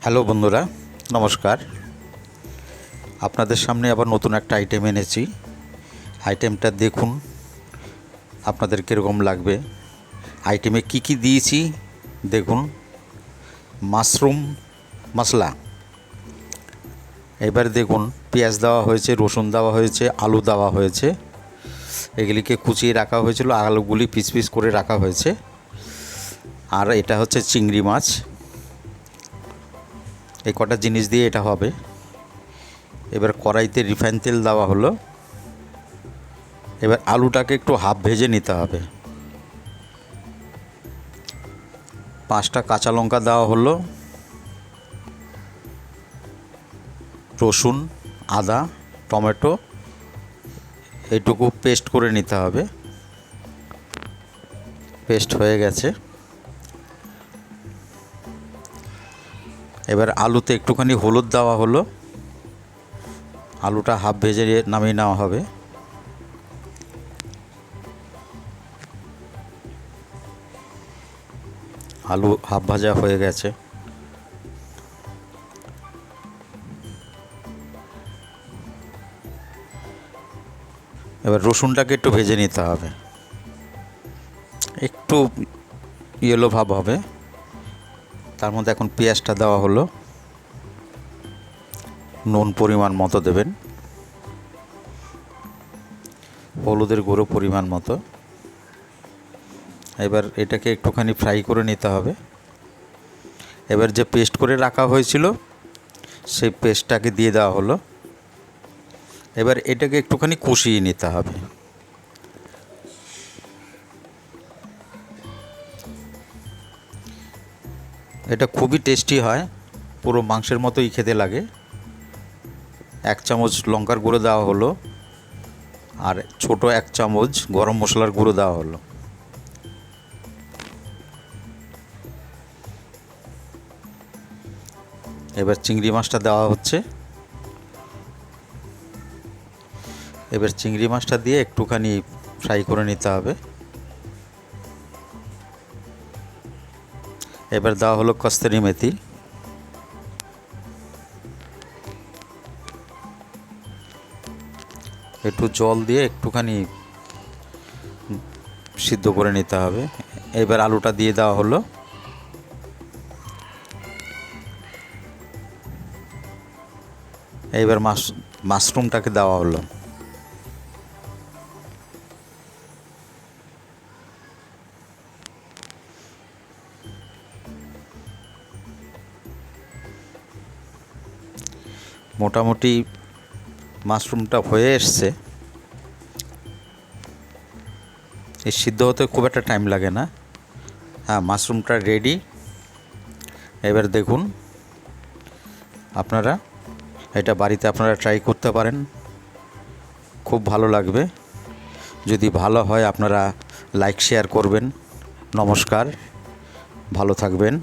Hello বন্ধুরা, নমস্কার। আপনাদের সামনে আবার নতুন একটা আইটেম এনেছি। আইটেমটা দেখুন, আপনাদের কীরকম লাগবে। আইটেমে কি কি দিয়েছি, দেখুন। মাশরুম মশলা। এবার দেখুন, পেঁয়াজ দেওয়া হয়েছে, রসুন দেওয়া হয়েছে, আলু দেওয়া হয়েছে। এগুলিকে কুচিয়ে রাখা হয়েছিল, আলুগুলি পিস পিস করে রাখা হয়েছে। আর এটা হচ্ছে চিংড়ি মাছ। এই কটা জিনিস দিয়ে এটা হবে। এবার কড়াইতে রিফাইন তেল দেওয়া হলো। এবার আলুটাকে একটু হাফ ভেজে নিতে হবে। পাঁচটা কাঁচা লঙ্কা দেওয়া হলো। রসুন, আদা, টমেটো, এইটুকু পেস্ট করে নিতে হবে। পেস্ট হয়ে গেছে। এবার আলুতে একটুখানি হলুদ দেওয়া হলো। আলুটা হাফ ভেজে নামিয়ে নেওয়া হবে। আলু হাফ ভাজা হয়ে গেছে। এবার রসুনটাকে একটু ভেজে নিতে হবে। একটু ইয়েলো ভাব হবে। তার মধ্যে এখন পেঁয়াজটা দেওয়া হলো। নুন পরিমাণ মতো দেবেন। হলুদের গুঁড়ো পরিমাণ মতো। এবার এটাকে একটুখানি ফ্রাই করে নিতে হবে। এবার যে পেস্ট করে রাখা হয়েছিল, সেই পেস্টটাকে দিয়ে দেওয়া হলো। এবার এটাকে একটুখানি কষিয়ে নিতে হবে। এটা খুবই টেস্টি হয়। পুরো মাংসের মতোই খেতে লাগে। এক চামচ লঙ্কার গুঁড়ো দেওয়া হলো। আর ছোট এক চামচ গরম মশলার গুঁড়ো দেওয়া হলো। এবার চিংড়ি মাছটা দেওয়া হচ্ছে। এবার চিংড়ি মাছটা দিয়ে একটুখানি ফ্রাই করে নিতে হবে। এবার দেওয়া হলো কস্তুরি মেথি। একটু জল দিয়ে একটুখানি সিদ্ধ করে নিতে হবে। এবার আলুটা দিয়ে দেওয়া হলো। এইবার মাশ মাশরুমটাকে দেওয়া হলো। মোটামুটি মাশরুমটা হয়ে এসছে। এই সিদ্ধ হতে খুব একটা টাইম লাগে না। হ্যাঁ মাশরুমটা রেডি এবার দেখুন, আপনারা এটা বাড়িতে আপনারা ট্রাই করতে পারেন। খুব ভালো লাগবে। যদি ভালো হয়, আপনারা লাইক শেয়ার করবেন। নমস্কার। ভালো থাকবেন।